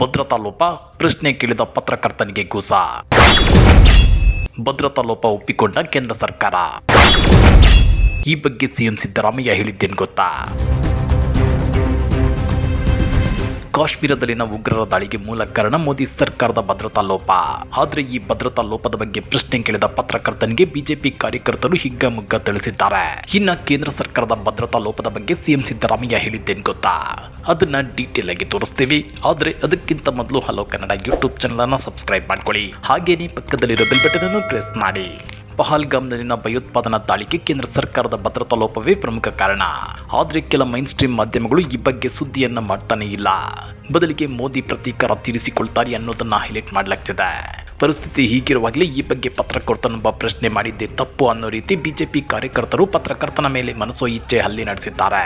ಭದ್ರತಾ ಲೋಪ, ಪ್ರಶ್ನೆ ಕೇಳಿದ ಪತ್ರಕರ್ತನಿಗೆ ಕೂಸ. ಭದ್ರತಾ ಲೋಪ ಒಪ್ಪಿಕೊಂಡ ಕೇಂದ್ರ ಸರ್ಕಾರ. ಈ ಬಗ್ಗೆ ಸಿಎಂ ಸಿದ್ದರಾಮಯ್ಯ ಹೇಳಿದ್ದೇನು ಗೊತ್ತಾ? ಕಾಶ್ಮೀರದಲ್ಲಿನ ಉಗ್ರರ ದಾಳಿಗೆ ಮೂಲ ಕಾರಣ ಮೋದಿ ಸರ್ಕಾರದ ಭದ್ರತಾ ಲೋಪ. ಆದರೆ ಈ ಭದ್ರತಾ ಲೋಪದ ಬಗ್ಗೆ ಪ್ರಶ್ನೆ ಕೇಳಿದ ಪತ್ರಕರ್ತನಿಗೆ ಬಿಜೆಪಿ ಕಾರ್ಯಕರ್ತರು ಹಿಗ್ಗಮುಗ್ಗ ತಿಳಿಸಿದ್ದಾರೆ. ಇನ್ನ ಕೇಂದ್ರ ಸರ್ಕಾರದ ಭದ್ರತಾ ಲೋಪದ ಬಗ್ಗೆ ಸಿಎಂ ಸಿದ್ದರಾಮಯ್ಯ ಹೇಳಿದ್ದೇನು ಗೊತ್ತಾ? ಅದನ್ನ ಡೀಟೇಲ್ ಆಗಿ ತೋರಿಸ್ತೀವಿ. ಆದ್ರೆ ಅದಕ್ಕಿಂತ ಮೊದಲು ಹಲೋ ಕನ್ನಡ ಯೂಟ್ಯೂಬ್ ಚಾನಲ್ ಅನ್ನ ಸಬ್ಸ್ಕ್ರೈಬ್ ಮಾಡ್ಕೊಳ್ಳಿ. ಹಾಗೇನೇ ಪಕ್ಕದಲ್ಲಿರೋ ಬೆಲ್ ಬಟನ್ ಅನ್ನು ಪ್ರೆಸ್ ಮಾಡಿ. ಪಹಲ್ಗಾಮ್ನಲ್ಲಿನ ಭಯೋತ್ಪಾದನಾ ದಾಳಿಗೆ ಕೇಂದ್ರ ಸರ್ಕಾರದ ಭದ್ರತಾ ಲೋಪವೇ ಪ್ರಮುಖ ಕಾರಣ. ಆದರೆ ಕೆಲ ಮೈನ್ ಸ್ಟ್ರೀಮ್ ಮಾಧ್ಯಮಗಳು ಈ ಬಗ್ಗೆ ಸುದ್ದಿಯನ್ನ ಮಾಡ್ತಾನೆ ಇಲ್ಲ. ಬದಲಿಗೆ ಮೋದಿ ಪ್ರತೀಕಾರ ತೀರಿಸಿಕೊಳ್ತಾರೆ ಅನ್ನೋದನ್ನ ಹೈಲೈಟ್ ಮಾಡಲಾಗ್ತಿದೆ. ಪರಿಸ್ಥಿತಿ ಹೀಗಿರುವಾಗಲೇ ಈ ಬಗ್ಗೆ ಪತ್ರಕರ್ತನೊಬ್ಬ ಪ್ರಶ್ನೆ ಮಾಡಿದ್ದೆ ತಪ್ಪು ಅನ್ನೋ ರೀತಿ ಬಿಜೆಪಿ ಕಾರ್ಯಕರ್ತರು ಪತ್ರಕರ್ತನ ಮೇಲೆ ಮನಸೋ ಇಚ್ಛೆ ಹಲ್ಲೆ ನಡೆಸಿದ್ದಾರೆ.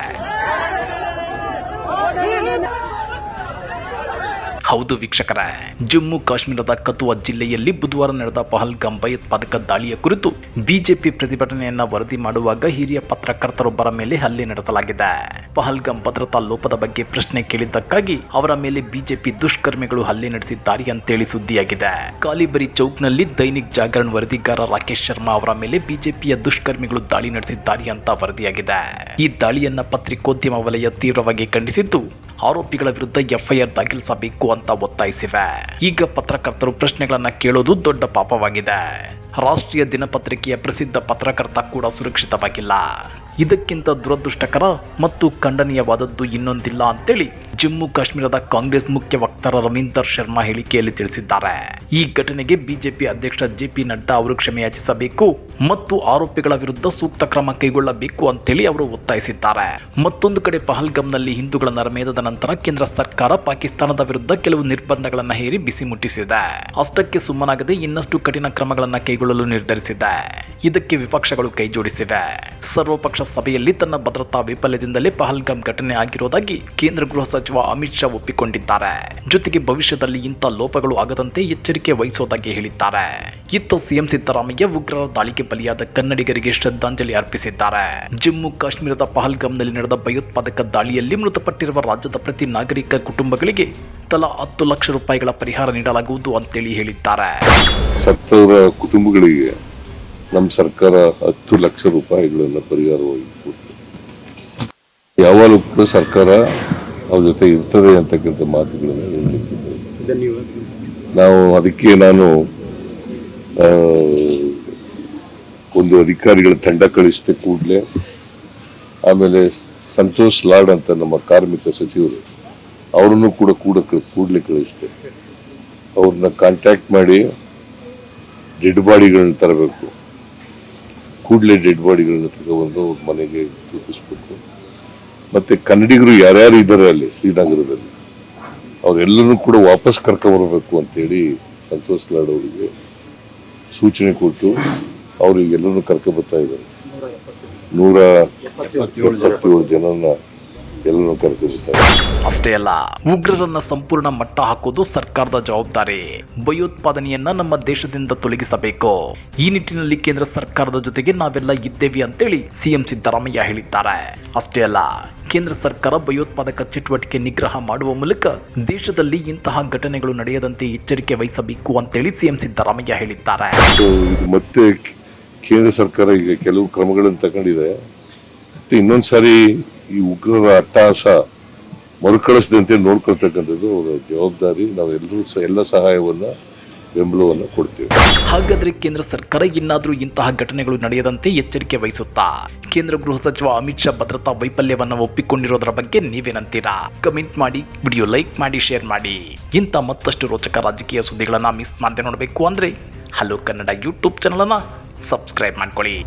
ಹೌದು ವೀಕ್ಷಕರೇ, ಜಮ್ಮು ಕಾಶ್ಮೀರದ ಕತುವಾ ಜಿಲ್ಲೆಯಲ್ಲಿ ಬುಧವಾರ ನಡೆದ ಪಹಲ್ಗಾಮ್ ಭಯೋತ್ಪಾದಕ ದಾಳಿಯ ಕುರಿತು ಬಿಜೆಪಿ ಪ್ರತಿಭಟನೆಯನ್ನ ವರದಿ ಮಾಡುವಾಗ ಹಿರಿಯ ಪತ್ರಕರ್ತರೊಬ್ಬರ ಮೇಲೆ ಹಲ್ಲೆ ನಡೆಸಲಾಗಿದೆ. ಪಹಲ್ಗಾಮ್ ಭದ್ರತಾ ಲೋಪದ ಬಗ್ಗೆ ಪ್ರಶ್ನೆ ಕೇಳಿದ್ದಕ್ಕಾಗಿ ಅವರ ಮೇಲೆ ಬಿಜೆಪಿ ದುಷ್ಕರ್ಮಿಗಳು ಹಲ್ಲೆ ನಡೆಸಿದ್ದಾರೆ ಅಂತೇಳಿ ಸುದ್ದಿಯಾಗಿದೆ. ಕಾಲಿಬರಿ ಚೌಕ್ನಲ್ಲಿ ದೈನಿಕ್ ಜಾಗರಣ್ ವರದಿಗಾರ ರಾಕೇಶ್ ಶರ್ಮಾ ಅವರ ಮೇಲೆ ಬಿಜೆಪಿಯ ದುಷ್ಕರ್ಮಿಗಳು ದಾಳಿ ನಡೆಸಿದ್ದಾರೆ ಅಂತ ವರದಿಯಾಗಿದೆ. ಈ ದಾಳಿಯನ್ನ ಪತ್ರಿಕೋದ್ಯಮ ವಲಯ ತೀವ್ರವಾಗಿ ಖಂಡಿಸಿದ್ದು, ಆರೋಪಿಗಳ ವಿರುದ್ಧ ಎಫ್ಐಆರ್ ದಾಖಲಿಸಬೇಕು ಅಂತ ಒತ್ತಾಯಿಸಿವೆ. ಈಗ ಪತ್ರಕರ್ತರು ಪ್ರಶ್ನೆಗಳನ್ನ ಕೇಳೋದು ದೊಡ್ಡ ಪಾಪವಾಗಿದೆ. ರಾಷ್ಟ್ರೀಯ ದಿನಪತ್ರಿಕೆಯ ಪ್ರಸಿದ್ಧ ಪತ್ರಕರ್ತ ಕೂಡ ಸುರಕ್ಷಿತವಾಗಿಲ್ಲ. ಇದಕ್ಕಿಂತ ದುರದೃಷ್ಟಕರ ಮತ್ತು ಖಂಡನೀಯವಾದದ್ದು ಇನ್ನೊಂದಿಲ್ಲ ಅಂತೇಳಿ ಜಮ್ಮು ಕಾಶ್ಮೀರದ ಕಾಂಗ್ರೆಸ್ ಮುಖ್ಯ ವಕ್ತಾರ ರವೀಂದರ್ ಶರ್ಮಾ ಹೇಳಿಕೆಯಲ್ಲಿ ತಿಳಿಸಿದ್ದಾರೆ. ಈ ಘಟನೆಗೆ ಬಿಜೆಪಿ ಅಧ್ಯಕ್ಷ ಜೆಪಿ ನಡ್ಡಾ ಅವರು ಕ್ಷಮೆಯಾಚಿಸಬೇಕು ಮತ್ತು ಆರೋಪಿಗಳ ವಿರುದ್ಧ ಸೂಕ್ತ ಕ್ರಮ ಕೈಗೊಳ್ಳಬೇಕು ಅಂತೇಳಿ ಅವರು ಒತ್ತಾಯಿಸಿದ್ದಾರೆ. ಮತ್ತೊಂದು ಕಡೆ ಪಹಲ್ಗಾಮ್ನಲ್ಲಿ ಹಿಂದೂಗಳ ನರಮೇಧದ ನಂತರ ಕೇಂದ್ರ ಸರ್ಕಾರ ಪಾಕಿಸ್ತಾನದ ವಿರುದ್ಧ ಕೆಲವು ನಿರ್ಬಂಧಗಳನ್ನು ಹೇರಿ ಬಿಸಿ ಮುಟ್ಟಿಸಿದೆ. ಅಷ್ಟಕ್ಕೆ ಸುಮ್ಮನಾಗದೆ ಇನ್ನಷ್ಟು ಕಠಿಣ ಕ್ರಮಗಳನ್ನು ಕೈಗೊಳ್ಳಲು ನಿರ್ಧರಿಸಿದೆ. ಇದಕ್ಕೆ ವಿಪಕ್ಷಗಳು ಕೈಜೋಡಿಸಿವೆ. ಸರ್ವಪಕ್ಷ ಸಭೆಯಲ್ಲಿ ತನ್ನ ಭದ್ರತಾ ವೈಫಲ್ಯದಿಂದಲೇ ಪಹಲ್ಗಾಮ್ ಘಟನೆ ಆಗಿರುವುದಾಗಿ ಕೇಂದ್ರ ಗೃಹ ಸಚಿವ ಅಮಿತ್ ಶಾ ಒಪ್ಪಿಕೊಂಡಿದ್ದಾರೆ. ಜೊತೆಗೆ ಭವಿಷ್ಯದಲ್ಲಿ ಇಂಥ ಲೋಪಗಳು ಆಗದಂತೆ ಎಚ್ಚರಿಕೆ ವಹಿಸುವುದಾಗಿ ಹೇಳಿದ್ದಾರೆ. ಇತ್ತ ಸಿಎಂ ಸಿದ್ದರಾಮಯ್ಯ ಉಗ್ರರ ದಾಳಿಗೆ ಬಲಿಯಾದ ಕನ್ನಡಿಗರಿಗೆ ಶ್ರದ್ಧಾಂಜಲಿ ಅರ್ಪಿಸಿದ್ದಾರೆ. ಜಮ್ಮು ಕಾಶ್ಮೀರದ ಪಹಲ್ಗಾಮ್ನಲ್ಲಿ ನಡೆದ ಭಯೋತ್ಪಾದಕ ದಾಳಿಯಲ್ಲಿ ಮೃತಪಟ್ಟಿರುವ ರಾಜ್ಯದ ಪ್ರತಿ ನಾಗರಿಕ ಕುಟುಂಬಗಳಿಗೆ ತಲಾ ಹತ್ತು ಲಕ್ಷ ರೂಪಾಯಿಗಳ ಪರಿಹಾರ ನೀಡಲಾಗುವುದು ಅಂತೇಳಿ ಹೇಳಿದ್ದಾರೆ. ಸತ್ತವರ ಕುಟುಂಬಗಳಿಗೆ ನಮ್ಮ ಸರ್ಕಾರ ಹತ್ತು ಲಕ್ಷ ರೂಪಾಯಿಗಳನ್ನು ಪರಿಹಾರವಾಗಿ ಕೊಟ್ಟು ಯಾವಾಗಲೂ ಕೂಡ ಸರ್ಕಾರ ಅವ್ರ ಜೊತೆ ಇರ್ತದೆ ಅಂತಕ್ಕಂಥ ಮಾತುಗಳನ್ನು ಹೇಳಲಿಕ್ಕೆ ನಾವು ಅದಕ್ಕೆ ನಾನು ಒಂದು ಅಧಿಕಾರಿಗಳ ತಂಡ ಕಳಿಸಿದೆ ಕೂಡಲೇ, ಆಮೇಲೆ ಸಂತೋಷ್ ಲಾಡ್ ಅಂತ ನಮ್ಮ ಕಾರ್ಮಿಕ ಸಚಿವರು, ಅವರನ್ನು ಕೂಡ ಕೂಡ ಕೂಡಲೇ ಕಳಿಸಿದೆ. ಅವ್ರನ್ನ ಕಾಂಟ್ಯಾಕ್ಟ್ ಮಾಡಿ, ಡೆಡ್ ಬಾಡಿಗಳನ್ನ ತರಬೇಕು. ಕೂಡಲೇ ಡೆಡ್ ಬಾಡಿಗಳನ್ನ ತಗೊಬಂದು ಅವ್ರ ಮನೆಗೆ ತಲುಪಿಸ್ಬೇಕು ಮತ್ತೆ ಕನ್ನಡಿಗರು ಯಾರ್ಯಾರು ಇದ್ದಾರೆ ಅಲ್ಲಿ ಶ್ರೀನಗರದಲ್ಲಿ ಅವರೆಲ್ಲರೂ ಕೂಡ ವಾಪಸ್ ಕರ್ಕೊಂಬರ್ಬೇಕು ಅಂತೇಳಿ ಸಂತೋಷ್ ಲಾಡ್ ಅವರಿಗೆ ಸೂಚನೆ ಕೊಟ್ಟು ಅವರು ಎಲ್ಲರನ್ನು ಕರ್ಕೊಂಬರ್ತಾ ಇದ್ದಾರೆ. ನೂರ ಎಪ್ಪತ್ತೇಳು ಜನನ ಎಲ್ಲರನ್ನು ಕರೆದಿರುತ್ತಾರೆ ಅಷ್ಟೇ ಅಲ್ಲ ಉಗ್ರರನ್ನ ಸಂಪೂರ್ಣ ಮಟ್ಟ ಹಾಕೋದು ಸರ್ಕಾರದ ಜವಾಬ್ದಾರಿ. ಭಯೋತ್ಪಾದನೆಯನ್ನ ನಮ್ಮ ದೇಶದಿಂದ ತೊಲಗಿಸಬೇಕು. ಈ ನಿಟ್ಟಿನಲ್ಲಿ ಕೇಂದ್ರ ಸರ್ಕಾರದ ಜೊತೆಗೆ ನಾವೆಲ್ಲ ಇದ್ದೇವೆ ಅಂತೇಳಿ ಸಿಎಂ ಸಿದ್ದರಾಮಯ್ಯ ಹೇಳಿದ್ದಾರೆ. ಅಷ್ಟೇ ಅಲ್ಲ ಕೇಂದ್ರ ಸರ್ಕಾರ ಭಯೋತ್ಪಾದಕ ಚಟುವಟಿಕೆ ನಿಗ್ರಹ ಮಾಡುವ ಮೂಲಕ ದೇಶದಲ್ಲಿ ಇಂತಹ ಘಟನೆಗಳು ನಡೆಯದಂತೆ ಎಚ್ಚರಿಕೆ ವಹಿಸಬೇಕು ಅಂತೇಳಿ ಸಿಎಂ ಸಿದ್ದರಾಮಯ್ಯ ಹೇಳಿದ್ದಾರೆ. ಮತ್ತೆ ಕೇಂದ್ರ ಸರ್ಕಾರ ಈಗ ಕೆಲವು ಕ್ರಮಗಳನ್ನು ತಗೊಂಡಿದೆ. ಮತ್ತೆ ಇನ್ನೊಂದು ಸಾರಿ ಈ ಉಗ್ರರ ಅಟ್ಟಹಾಸ ಮರುಕಳಿಸದಂತೆ ನೋಡ್ಕೊಳ್ತಕ್ಕಂಥದ್ದು ಅವರ ಜವಾಬ್ದಾರಿ. ನಾವೆಲ್ಲರೂ ಎಲ್ಲ ಸಹಾಯವನ್ನು, ಬೆಂಬಲವನ್ನು ಕೊಡ್ತೇವೆ. ಹಾಗಾದ್ರೆ ಕೇಂದ್ರ ಸರ್ಕಾರ ಇನ್ನಾದರೂ ಇಂತಹ ಘಟನೆಗಳು ನಡೆಯದಂತೆ ಎಚ್ಚರಿಕೆ ವಹಿಸುತ್ತಾ? ಕೇಂದ್ರ ಗೃಹ ಸಚಿವ ಅಮಿತ್ ಶಾ ಭದ್ರತಾ ವೈಫಲ್ಯವನ್ನು ಒಪ್ಪಿಕೊಂಡಿರೋದರ ಬಗ್ಗೆ ನೀವೇನಂತೀರಾ? ಕಮೆಂಟ್ ಮಾಡಿ, ವಿಡಿಯೋ ಲೈಕ್ ಮಾಡಿ, ಶೇರ್ ಮಾಡಿ. ಇಂಥ ಮತ್ತಷ್ಟು ರೋಚಕ ರಾಜಕೀಯ ಸುದ್ದಿಗಳನ್ನು ಮಿಸ್ ಮಾಡದೆ ನೋಡಬೇಕು ಅಂದರೆ ಹಲೋ ಕನ್ನಡ ಯೂಟ್ಯೂಬ್ ಚಾನಲನ್ನು ಸಬ್ಸ್ಕ್ರೈಬ್ ಮಾಡ್ಕೊಳ್ಳಿ.